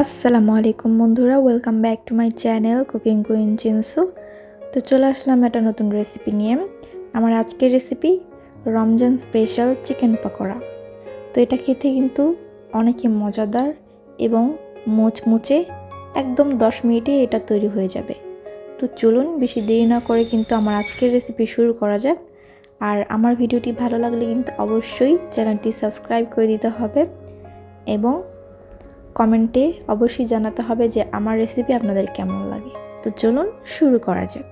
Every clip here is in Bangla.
আসসালামু আলাইকুম বন্ধুরা welcome back to my channel cooking queen Chinsu তো চলে আসলাম একটা নতুন রেসিপি নিয়ে। আমার আজকের recipe Ramzan special chicken pakora তো এটা খেতে কিন্তু অনেকই মজাদার এবং মুচমুচে একদম দশ মিনিটে এটা তৈরি হয়ে যাবে। তো চলুন, বেশি দেরি না করে কিন্তু আমার আজকের রেসিপি শুরু করা যাক। আর আমার ভিডিওটি ভালো লাগলে কিন্তু অবশ্যই চ্যানেলটি সাবস্ক্রাইব করে দিতে হবে। এবং কমেন্টে অবশ্যই জানাতে হবে যে আমার রেসিপি আপনাদের কেমন লাগে। তো চলুন শুরু করা যাক।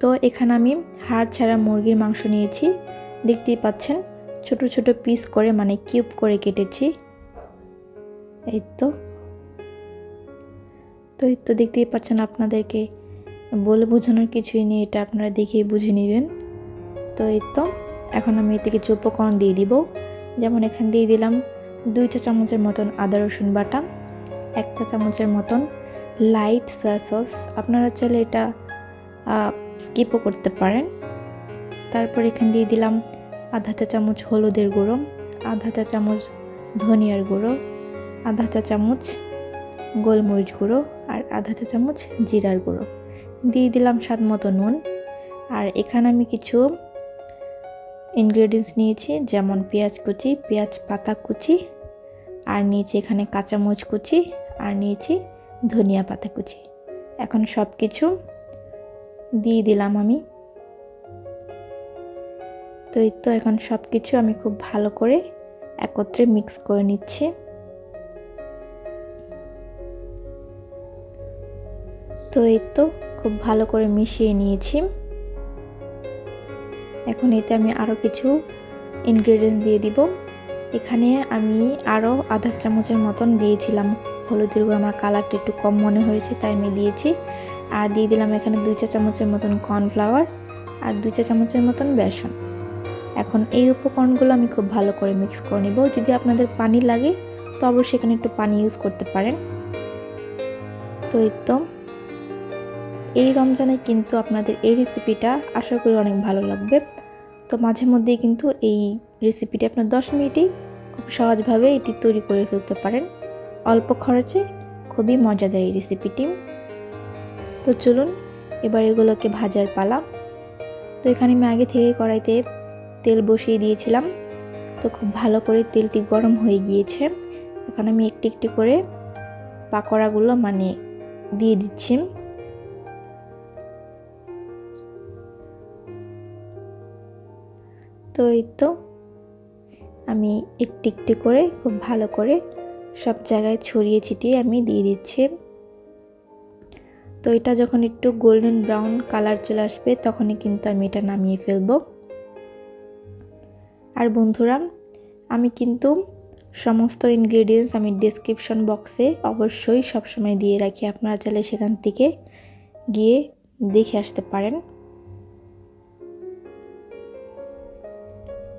তো এখানে আমি হাড় ছাড়া মুরগির মাংস নিয়েছি। দেখতেই পাচ্ছেন, ছোট ছোট পিস করে মানে কিউব করে কেটেছি। এই তো। তো এই তো দেখতেই পাচ্ছেন আপনাদেরকে বলে বোঝানোর কিছুই নেই, এটা আপনারা দেখেই বুঝে নেবেন। তো এই তো, এখন আমি এ থেকে উপকরণ দিয়ে দিব, যেমন এখান দিয়ে দিলাম দুই চা চামচের মতন আদা রসুন বাটা, এক চা চামচের মতন লাইট সয়া সস আপনারা চাইলে এটা স্কিপও করতে পারেন। তারপর এখান দিয়ে দিলাম আধা চা চামচ হলুদের গুঁড়ো, আধা চা চামচ ধনিয়ার গুঁড়ো, আধা চা চামচ গোলমরিচ গুঁড়ো আর আধা চা চামচ জিরার গুঁড়ো। দিয়ে দিলাম স্বাদ মতো নুন। আর এখানে আমি কিছু ইনগ্রেডিয়েন্টস নিয়েছি, যেমন পেঁয়াজ কুচি, পেঁয়াজ পাতা কুচি আর নিয়েছি এখানে কাঁচামরিচ কুচি আর নিয়েছি ধনিয়া পাতা কুচি। এখন সব কিছু দিয়ে দিলাম আমি। তো এই তো এখন সব কিছু আমি খুব ভালো করে একত্রে মিক্স করে নিচ্ছি। তো এই তো খুব ভালো করে মিশিয়ে নিয়েছি। এখন এতে আমি আরও কিছু ইনগ্রেডিয়েন্টস দিয়ে দিব। এখানে আমি আরও আধা চামচের মতন দিয়েছিলাম। হলুদের গুঁড়ো, আমার কালারটা একটু কম মনে হয়েছে, তাই আমি দিয়েছি। আর দিয়ে দিলাম এখানে দুই চা চামচের মতন কর্নফ্লাওয়ার আর দুই চা চামচের মতন বেসন। এখন এই উপকরণগুলো আমি খুব ভালো করে মিক্স করে নেব। যদি আপনাদের পানি লাগে, তো অবশ্যই এখানে একটু পানি ইউজ করতে পারেন। তো একদম এই রমজানে কিন্তু আপনাদের এই রেসিপিটা আশা করি অনেক ভালো লাগবে। তো মাঝে মধ্যেই কিন্তু এই রেসিপিটি আপনার দশ মিনিটেই খুব সহজভাবে এটি তৈরি করে ফেলতে পারেন। অল্প খরচে খুবই মজাদার এই রেসিপিটি। তো চলুন, এবার এগুলোকে ভাজার পালা। তো এখানে আমি আগে থেকে কড়াইতে তেল বসিয়ে দিয়েছিলাম। তো খুব ভালো করে তেলটি গরম হয়ে গিয়েছে। এখন আমি একটি একটি করে পাকোড়াগুলো মানে দিয়ে দিচ্ছি। তো এই তো আমি একটি একটি করে খুব ভালো করে সব জায়গায় ছড়িয়ে ছিটিয়ে আমি দিয়ে দিচ্ছি। তো এটা যখন একটু গোল্ডেন ব্রাউন কালার চলে আসবে, তখনই কিন্তু আমি এটা নামিয়ে ফেলব। আর বন্ধুরা, আমি কিন্তু সমস্ত ইনগ্রেডিয়েন্টস আমি ডিসক্রিপশন বক্সে অবশ্যই সবসময় দিয়ে রাখি। আপনারা চাইলে সেখান থেকে গিয়ে দেখে আসতে পারেন।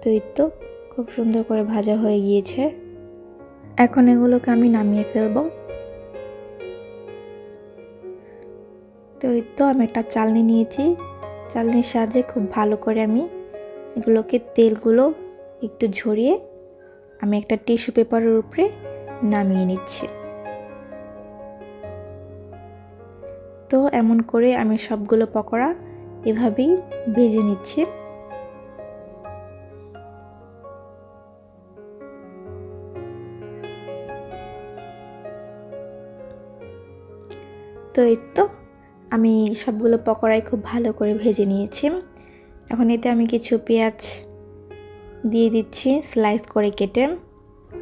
তো এই তো খুব সুন্দর করে ভাজা হয়ে গিয়েছে। এখন এগুলোকে আমি নামিয়ে ফেলব। তো এই তো আমি একটা চালনি নিয়েছি। চালনির সাহায্যে খুব ভালো করে আমি এগুলোকে তেলগুলো একটু ঝরিয়ে আমি একটা টিস্যু পেপারের উপরে নামিয়ে নিচ্ছি। তো এমন করে আমি সবগুলো পকোড়া এভাবেই ভেজে নিচ্ছি। তো এই তো, আমি সবগুলো পকোড়াই খুব ভালো করে ভেজে নিয়েছি। এখন এতে আমি কিছু পেঁয়াজ দিয়ে দিচ্ছি স্লাইস করে কেটে।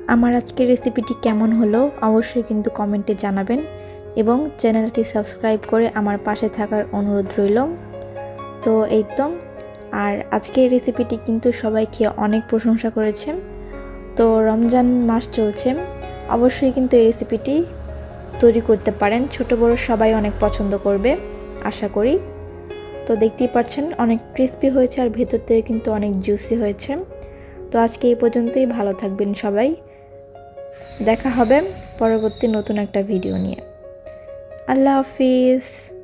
আমার আজকের রেসিপিটি কেমন হলো অবশ্যই কিন্তু কমেন্টে জানাবেন এবং চ্যানেলটি সাবস্ক্রাইব করে আমার পাশে থাকার অনুরোধ রইল। তো এই তো, আর আজকের রেসিপিটি কিন্তু সবাই খেয়ে অনেক প্রশংসা করেছে। তো রমজান মাস চলছে, অবশ্যই কিন্তু এই রেসিপিটি তৈরি করতে পারেন। ছোট বড় সবাই অনেক পছন্দ করবে, আশা করি। তো দেখতেই পাচ্ছেন, অনেক ক্রিস্পি হয়েছে আর ভেতর থেকে কিন্তু অনেক জুসি হয়েছে। তো আজকে এই পর্যন্তই, ভালো থাকবেন সবাই। দেখা হবে পরবর্তী নতুন একটা ভিডিও নিয়ে। আল্লাহ হাফিজ।